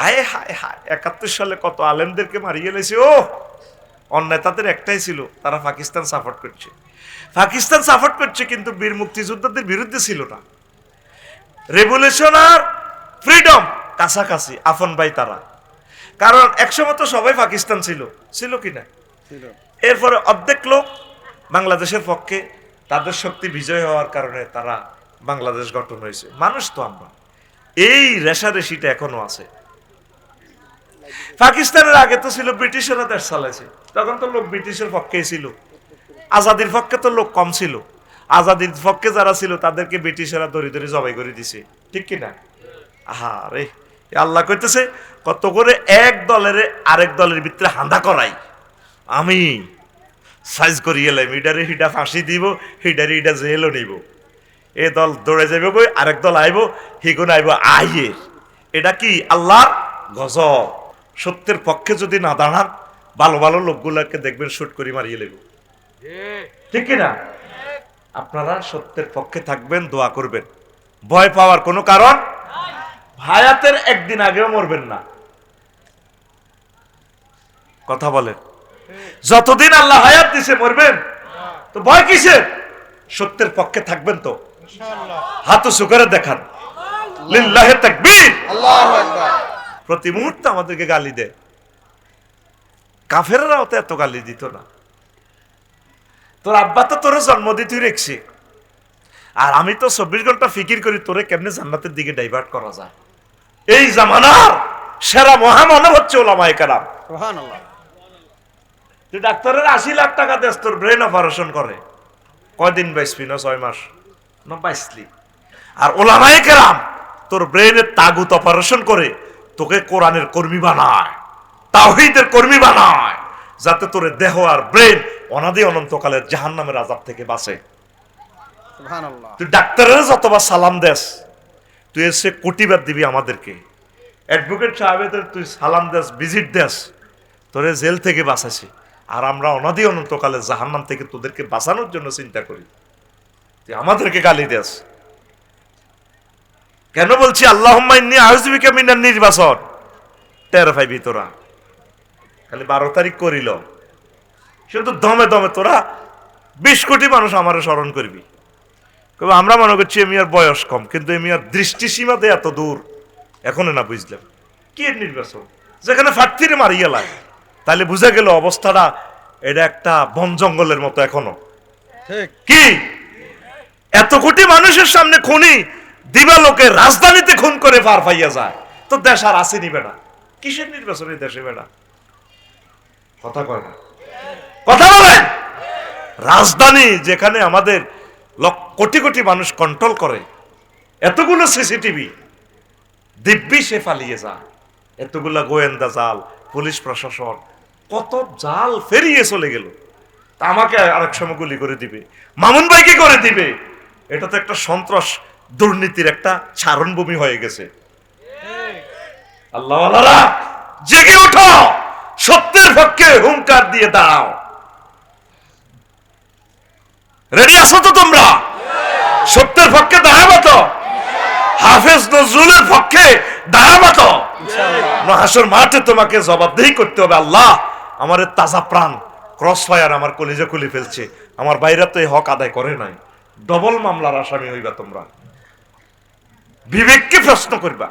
হায় হায় হায় একাত্তর সালে কত আলেমদেরকে মারিয়ে গেলেছে ও! অন্যায় তাদের একটাই ছিল তারা পাকিস্তান সাপোর্ট করছে। পাকিস্তান সাপোর্ট করছে কিন্তু বীর মুক্তিযোদ্ধাদের বিরুদ্ধে ছিল না। রেভলিউশন আর ফ্রিডম কাছাকাছি আফন ভাই তারা। কারণ একসময় তো সবাই পাকিস্তান ছিল ছিল কি না? এরপরে অর্ধেক লোক বাংলাদেশের পক্ষে তাদের শক্তি বিজয় হওয়ার কারণে তারা বাংলাদেশ গঠন হয়েছে। মানুষ তো আমরা। এই রেশারেশিটা এখনও আছে। পাকিস্তানের আগে তো ছিল ব্রিটিশেরা দেশ চালাইছে। তখন তো লোক ব্রিটিশের পক্ষেই ছিল। আজাদির পক্ষে তো লোক কম ছিল। আজাদির পক্ষে যারা ছিল, তাদেরকে ব্রিটিশেরা দড়ি দড়ি জবাই করে দিছে। ঠিক কি না আহা রে আল্লাহ কইতেছে, কত করে এক দলের আরেক দলের ভিতরে হান্দা করাই। আমি সাইজ করি এলাম হিডারে হিডা ফাঁসি দিব, হিডারে হিডা জেলও নিব। এ দল দৌড়ে যাবে কই, আরেক দল আইব, হিগুন আইব আইয়ের এটা কি আল্লাহর গজব? সত্যের পক্ষে যদি না দাঁড়ান, ভালো ভালো লোকগুলোকে দেখবেন, শুট করি মারিয়ে লেব ঠিক না আপনারা সত্যের পক্ষে থাকবেন, দোয়া করবেন। ভয় পাওয়ার কোনো কারণ? হায়াতের একদিন আগেও মরবেন না। কথা বলেন। যতদিন আল্লাহ হায়াত দিছে, মরবেন? তো ভয় কিসের? সত্যের পক্ষে থাকবেন তো? হাত উঁচু করে দেখান। লিল্লাহে তাকবীর। আল্লাহু আকবার। প্রতি মুহূর্তে আমাদেরকে গালি দেয়। কাফেররাও তো এত গালি দিত না। তোর আব্বা তো তোর জন্ম দিতেই রেখছে। আর আমি তো চব্বিশ ঘণ্টা ফিকির করি তোরে কেমনে জান্নাতের দিকে ডাইভার্ট করা যায়? এই জামানার সেরা মহামানব হচ্ছে ওলামায় কারাম। তুই ডাক্তারের আশি লাখ টাকা দেশ তোর ব্রেন অপারেশন করে। কয়দিন বাইসবি না ছয় মাস? না বাইসলি আর ওলামায়ে কেরাম তোর ব্রেনের তাগুত অপারেশন করে। তোকে কোরআনের কর্মী বানায় তাওহীদের কর্মী বানায় যাতে তোর দেহ আর ব্রেন অনাদি অনন্তকালের জাহান নামের আজাব থেকে বাঁচে। তুই ডাক্তারের যতবার সালাম দেস তুই এসে কোটিবার দিবি আমাদেরকে। অ্যাডভোকেট সাহেবেদের তুই সালাম দেস ভিজিট দেস তোরে জেল থেকে বাঁচাছি আর আমরা অনাদি অনন্তকালে জাহান্নাম থেকে তোদেরকে বাঁচানোর জন্য চিন্তা করি। তুই আমাদেরকে গালি দেস। কেন বলছি? আল্লাহ আহজবিকা মিনার নির্বাচন। তেরো পাইবি তোরা। খালি বারো তারিখ করিল। কিন্তু দমে দমে তোরা বিশ কোটি মানুষ আমার স্মরণ করবি। তবে আমরা মনে করছি এমি আর বয়স কম কিন্তু এমি আর দৃষ্টিসীমাতে এত দূর। এখনও না বুঝলাম। কি নির্বাচন? যেখানে ফাটতিরে মারিয়ে লাগে তাহলে বুঝা গেল অবস্থাটা এটা একটা বন জঙ্গলের মতো এখনও। ঠিক। কি? এত কোটি মানুষের সামনে খুনি দিবালোকে রাজধানীতে খুন করে পার পাইয়া যায়। তো দেশ আর আসেনি বেড়া কিসের নির্বাচন দেশে বেড়া কথা কয় না। কথা বলেন। রাজধানী যেখানে আমাদের কোটি কোটি মানুষ কন্ট্রোল করে, এতগুলো সিসিটিভি, দিব্যি সে পালিয়ে যায়। এতগুলা গোয়েন্দা জাল, পুলিশ প্রশাসন, কত জাল ফেরিয়ে চলে গেল। তা আমাকে আরেক সময় গুলি করে দিবে। মামুন ভাইকে করে দিবে? এটা তো একটা সন্ত্রাস দুর্নীতির একটা চারণভূমি হয়ে গেছে। আল্লাহ জেগে ওঠো! সত্যের পক্ষে হুঙ্কার দিয়ে দাঁড়াও রেডি আছো তো তোমরা? সত্যের পক্ষে দাঁড়াবো তো হাফেজ নজরুলের পক্ষে দাঁড়াবো তো মহাসর মাঠে তোমাকে জবাবদেহি করতে হবে। আল্লাহ আমার তাজা প্রাণ ক্রস ফায়ার আমার কলিজা খুলে ফেলছে। আমার বাইরে তো এই হক আদায় করে নাই। ডবল মামলার আসামি হইবা তোমরা। বিবেককে প্রশ্ন করবা।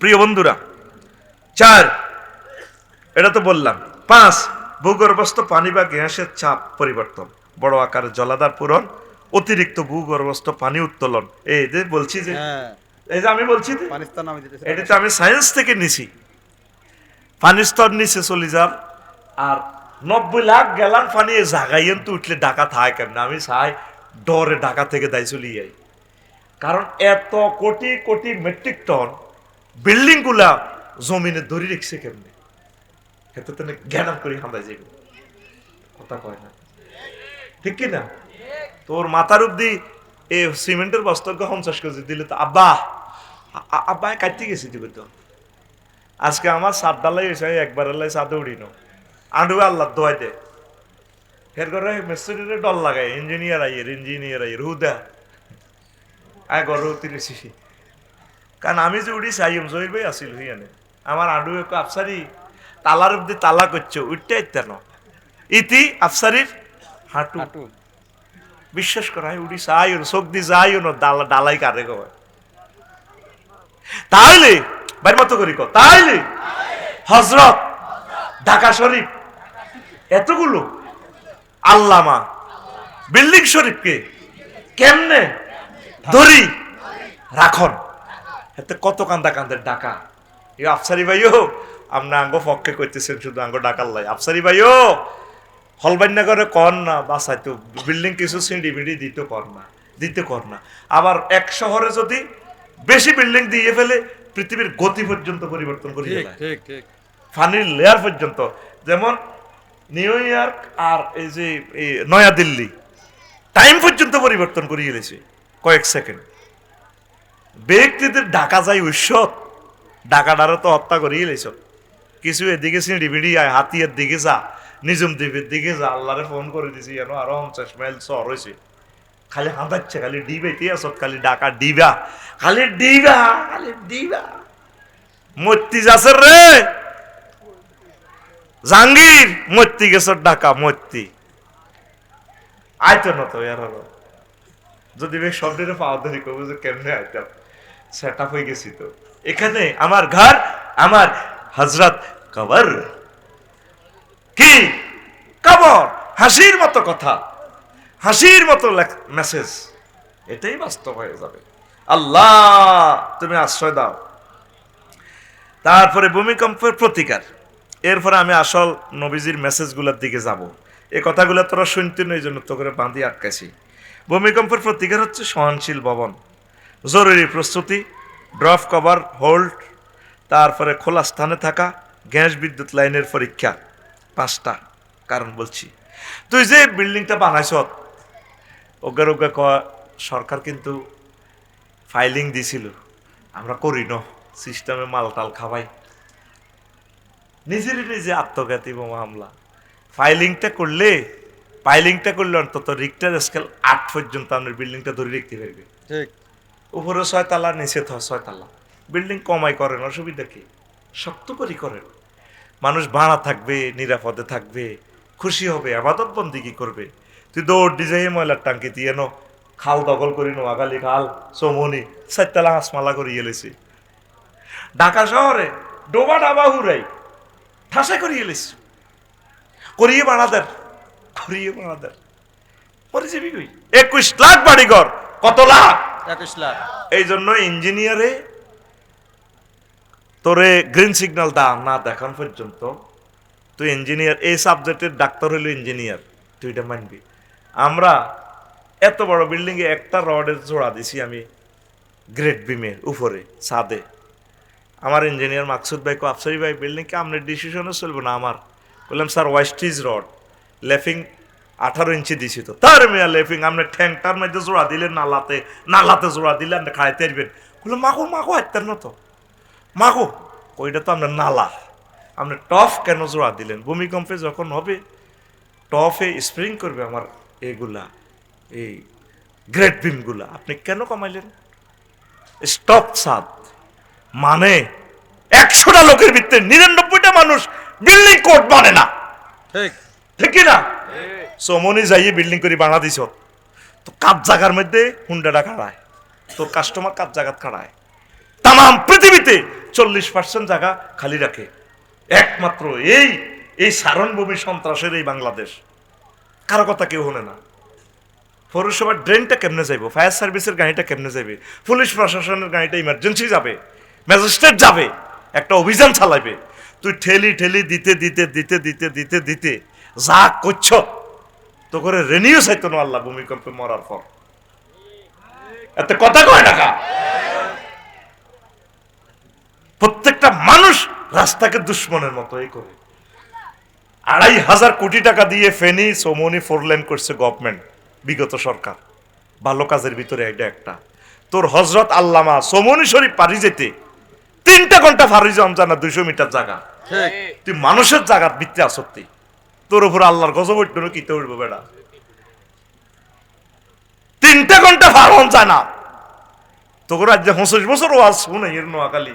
প্রিয় বন্ধুরা চার এটা তো বললাম। পাঁচ ভূগর্ভস্থ পানি বা গ্যাসের চাপ পরিবর্তন। বড় আকারে জলাধার পূরণ অতিরিক্ত ভূগর্ভস্থ পানি উত্তোলন। এই যে বলছি যে হ্যাঁ। এই যে আমি বলছি এটা তো আমি সায়েন্স থেকে নিছি। পানির স্তর নিচে চলে যান আর নব্বই লাখ গেলান পানি জাগাইয়েন তো উঠলে ঢাকা থাকে কেমন? আমি চাই ডরে ঢাকা থেকে দায় চলে যাই কারণ এত কোটি কোটি মেট্রিক টন বিল্ডিংগুলা জমিনে ধরে রেখছে কেমনে? এত তো জ্ঞান করে হামদায় যাবে কথা কয় না। ঠিক কি না তোর মাথার অব্দি এ সিমেন্টের বস্তাকে পঞ্চাশ কেজি দিলে তো আব্বা আব্বা কাটতে গেছি দিবে তো। আজকে আমার সাত ডালাই এসে একবার এলাই সাদে উড়ি নো আন্ডু আল্লাহ দোয়াই দে। ফের করে মিস্ত্রিরে ডল লাগাই, ইঞ্জিনিয়ার আইয়ের ইঞ্জিনিয়ার আইয়ের, হুদা। আয় গর তিরিশি কারণ আমি যে উড়ি চাইম জহির ভাই আসিল হিয়ানে আমার আডু এক আফসারি তালার অব্দি তালা করছে উঠতে ইত্যান ইতি আফসারির হাঁটু। বিশ্বাস করা হয় উড়ি চাই চোখ দি যাই না ডালা ডালাই কারে গো তাইলে বাইর মতো করি কো তাইলে হজরত ঢাকা শরীফ এতগুলো আল্লামা বিল্ডিং শরীফকে কেমনে ধরি। রাখন। এতে কত কান্দা কান্দের ডাকা। এই আফসারি ভাইও আমরা আঙ্গ পক্ষে করতেছেন শুধু আঙ্গ ডাকার লাই। আফসারি ভাইও হলবান্যা করে কর না বাসাইতো বিল্ডিং কিছু সিঁড়ি বিড়ি দিতে কর না দিতে কর না। আবার এক শহরে যদি বেশি বিল্ডিং দিয়ে ফেলে পৃথিবীর গতি পর্যন্ত পরিবর্তন করি ঠিক ঠিক ঠিক। ফানির লেয়ার পর্যন্ত। যেমন নিউ ইয়র্ক আর এই যে এই নয়াদিল্লি টাইম পর্যন্ত পরিবর্তন করিয়ে গেছে কয়েক সেকেন্ড। ব্যক্তিদের ডাকা যায় উৎসব ডাকাডারও তো হত্যা করিয়ে গেছ কিছু এদিকে সিঁড়ি আয়, হাতিয়ার দিকে যা, নিজম দ্বীপের দিকে যা, আল্লাহরে ফোন করে দিছি, যেন আরও পঞ্চাশ মাইল শহর হয়েছে খালি হাঁদাচ্ছে, খালি ডিবাইতে আসত খালি ডাকা ডিবা, খালি ডিবা খালি ডিবা। মূর্তি যাচ্ছে রে। জাহাঙ্গীর, মূর্তি গেছ ডাকা মূর্তি। আইতো না তো এর হলো। যদি বেশ শব্দের পাওয়া ধরি কবু যে কেমনে আইতাম সেট আপ হয়ে গেছি তো। এখানে আমার ঘর, আমার হজরত কবর। কি? কবর! হাসির মতো কথা। হাসির মতো মেসেজ এটাই বাস্তব হয়ে যাবে। আল্লাহ, তুমি আশ্রয় দাও। তারপরে ভূমিকম্পের প্রতিকার। এরপরে আমি আসল নবীজির মেসেজগুলোর দিকে যাব। এই কথাগুলো তোরা শুনতে নই জন্য তো করে বাঁধি আটকাছি ভূমিকম্পের প্রতিকার হচ্ছে সহনশীল ভবন। জরুরি প্রস্তুতি ড্রপ কভার, হোল্ড, তারপরে খোলা স্থানে থাকা, গ্যাস বিদ্যুৎ লাইনের পরীক্ষা। পাঁচটা কারণ বলছি। তুই যে বিল্ডিংটা বানাইছ, অজ্ঞার অজ্ঞা কয়া সরকার কিন্তু ফাইলিং দিছিল। আমরা করি ন সিস্টেমে মাল টাল খাবাই। নিজেরই নিজে আত্মঘাতী বোমা হামলা। ফাইলিংটা করলে ফাইলিংটা করলে অন্তত রিক্টার স্কেল আট পর্যন্ত আপনার বিল্ডিংটা ধরে রাখতে পারবে। ঠিক। উপরে ছয় তালা নিচে থ ছয় তালা। বিল্ডিং কমাই করেন অসুবিধা কি? শক্ত করি করেন। মানুষ ভাড়া থাকবে নিরাপদে থাকবে খুশি হবে আবাদত বন্দিগি করবে? তুই দৌড় ডিজাই ময়লার টাঙ্কি দিয়ে নো খাল দখল করি নো আগালি খাল চমনি চারতলা হাঁসমালা করি এলেছি ঢাকা শহরে ডোবা ডাবা হুরাই ঠাসা করি এলেছি করিয়ে বাড়াদের করিয়ে বাড়াদের পরে যাবি কই একুশ লাখ বাড়িঘর কত লাখ? একুশ লাখ। এই জন্য ইঞ্জিনিয়ারে তোরে গ্রিন সিগন্যাল দা না দেখান পর্যন্ত। তুই ইঞ্জিনিয়ার এই সাবজেক্টের ডাক্তার হইল ইঞ্জিনিয়ার তুই এটা মানবি। আমরা এত বড় বিল্ডিং এ একটা রডের জোড়া দিছি আমি গ্রেট বিমের উপরে ছাদে। আমার ইঞ্জিনিয়ার মাকসুদ ভাই কো আফসারি ভাই বিল্ডিং কে আপনার ডিসিশনও চলবে না আমার। বললাম স্যার ওয়েস্টিজ রড লেফিং আঠারো ইঞ্চি দিছি তো। তার মেয়া লেফিং আপনার ঠ্যাংটার মধ্যে জোড়া দিলেন, নালাতে নালাতে জোড়া দিলে আপনি খাইতে পারবেন বললাম মাগো মাগো হাইতেন না তো মাগো ওইটা তো আপনার নালা। আপনি টফ কেন জোড়া দিলেন? ভূমিকম্পে যখন হবে, টফে স্প্রিং করবে আমার এগুলা, এই গ্রেট বিমগুলা আপনি কেন কমাইলেন? স্টপ সাদ। মানে একশোটা লোকের ভিতরে নিরানব্বইটা মানুষ বিল্ডিং কোড মানে না। ঠিক। ঠিক না সমনি যাইয়ে বিল্ডিং করে বানা দিছ তো কাপ জাগার মধ্যে হুন্ডাটা খাড়ায়। তোর কাস্টমার কাপ জাগাত খাড়ায়। তাম পৃথিবীতে চল্লিশ পার্সেন্ট জায়গা খালি রাখে। একমাত্র এই এই সারণভূমি সন্ত্রাসের এই বাংলাদেশ। কারও কথা কেউ হনে না। পৌরসভার ড্রেনটা কেমনে যাইব? ফায়ার সার্ভিসের গাড়িটা কেমনে যাবে পুলিশ প্রশাসনের গাড়িটা ইমার্জেন্সি যাবে? ম্যাজিস্ট্রেট যাবে? একটা অভিযান চালাবে তুই ঠেলি ঠেলি দিতে দিতে দিতে দিতে দিতে দিতে যা করছ তো করে রেনিও চাইতো না আল্লাহ ভূমিকম্পে মরার পর। এত কথা কয় টাকা প্রত্যেকটা মানুষ রাস্তাকে দুশ্মনের মতো এই করে। আড়াই হাজার কোটি টাকা দিয়ে ফেনি সোমনি ফোর লেন করছে গভর্নমেন্ট বিগত সরকার। ভালো কাজের ভিতরে এটা একটা। তোর হজরত আল্লামা সোমনি শরীফ পারি যেতে তিনটা ঘণ্টা ফারি যাম জানা দুইশো মিটার জায়গা। তুই মানুষের জায়গার ভিত্তি আসত্তি তোর উপর আল্লাহর গজব উঠবে না, কিতে উঠবো বেড়া তিনটে ঘণ্টা ফার্ম চায় না। তোকে রাজ্যে পঁচিশ বছর ওয়াজ শুনে এর নোয়াখালী।